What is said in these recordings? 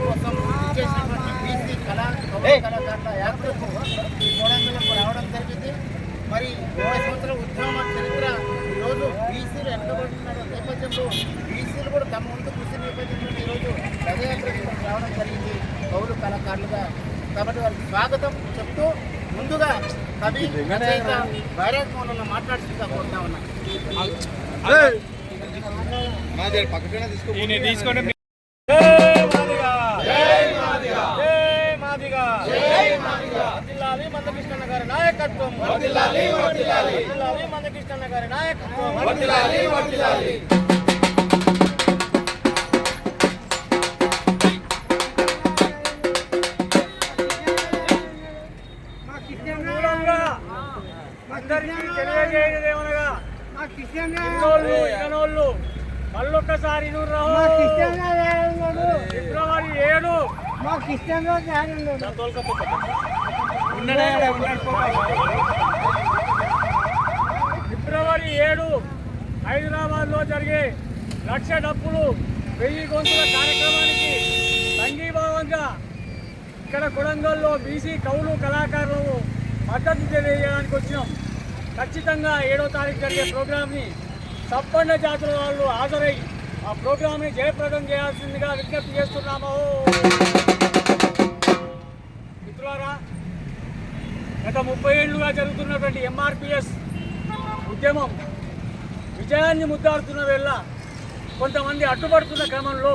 కోసం బీసీ కళా గౌరవ కళాకారుల యాత్రకు ఈ రావడం జరిగింది మరి ఇరవై సంవత్సరాల ఉద్యమ చరిత్ర ఈరోజు బీసీలు వెనుకబడుతున్న నేపథ్యంలో బీసీలు కూడా తమ ముందు కృషి నేపథ్యంలో ఈరోజు రథయాత్రకు రావడం జరిగింది కౌలు కళాకారులుగా కాబట్టి వారికి స్వాగతం చెప్తూ ముందుగా కవి రచయిత వైరాగ్ మౌనంలో మాట్లాడుతుందా కోరుతా ఉన్నా వర్ధిల్లాలి మందకృష్ణ గారి నాయకత్వం మందకృష్ణ గారి నాయకత్వం అందరికీ తెలియజేయదేమనగా మళ్ళొక్కసారి ఫిబ్రవరి ఏడు. ఫిబ్రవరి ఏడు హైదరాబాద్లో జరిగే లక్ష డప్పులు వెయ్యి గొంతుల కార్యక్రమానికి సంఘీభావంగా ఇక్కడ కొడంగల్లో బీసీ కవులు కళాకారులు మద్దతు తెలియజేయడానికి వచ్చినాం. ఖచ్చితంగా ఏడో తారీఖు జరిగే ప్రోగ్రామ్ని సప్పండ జాతుల వాళ్ళు హాజరై ఆ ప్రోగ్రామ్ని జయప్రదం చేయాల్సిందిగా విజ్ఞప్తి చేస్తున్నాము. మిత్రులారా గత ముప్పై ఏళ్ళుగా జరుగుతున్నటువంటి ఎంఆర్పిఎస్ ఉద్యమం విజయాన్ని ముద్దాడుతున్న వేళ కొంతమంది అడ్డుపడుతున్న క్రమంలో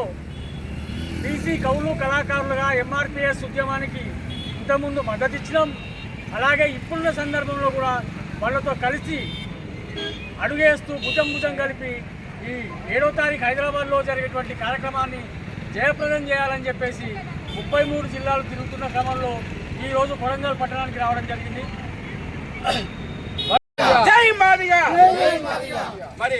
బీసీ కవులు కళాకారులుగా ఎంఆర్పిఎస్ ఉద్యమానికి ఇంతకుముందు మద్దతు ఇచ్చినాం అలాగే ఇప్పుడున్న సందర్భంలో కూడా వాళ్ళతో కలిసి అడుగేస్తూ భుజం భుజం కలిపి ఈ ఏడో తారీఖు హైదరాబాద్లో జరిగేటువంటి కార్యక్రమాన్ని జయప్రదం చేయాలని చెప్పేసి ముప్పై మూడు జిల్లాలు తిరుగుతున్న క్రమంలో ఈరోజు కొడంగల్ పట్టణానికి రావడం జరిగింది. మరి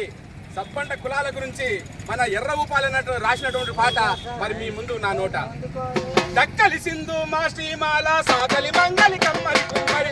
సబ్బండ కులాల గురించి మన ఎర్ర ఉపాలన్నట్టు రాసినటువంటి పాట మరి మీ ముందు నా నోట. దక్కలి సింధు మా శ్రీమాల సాగలి మంగలి కమ్మలి కుమ్మరి.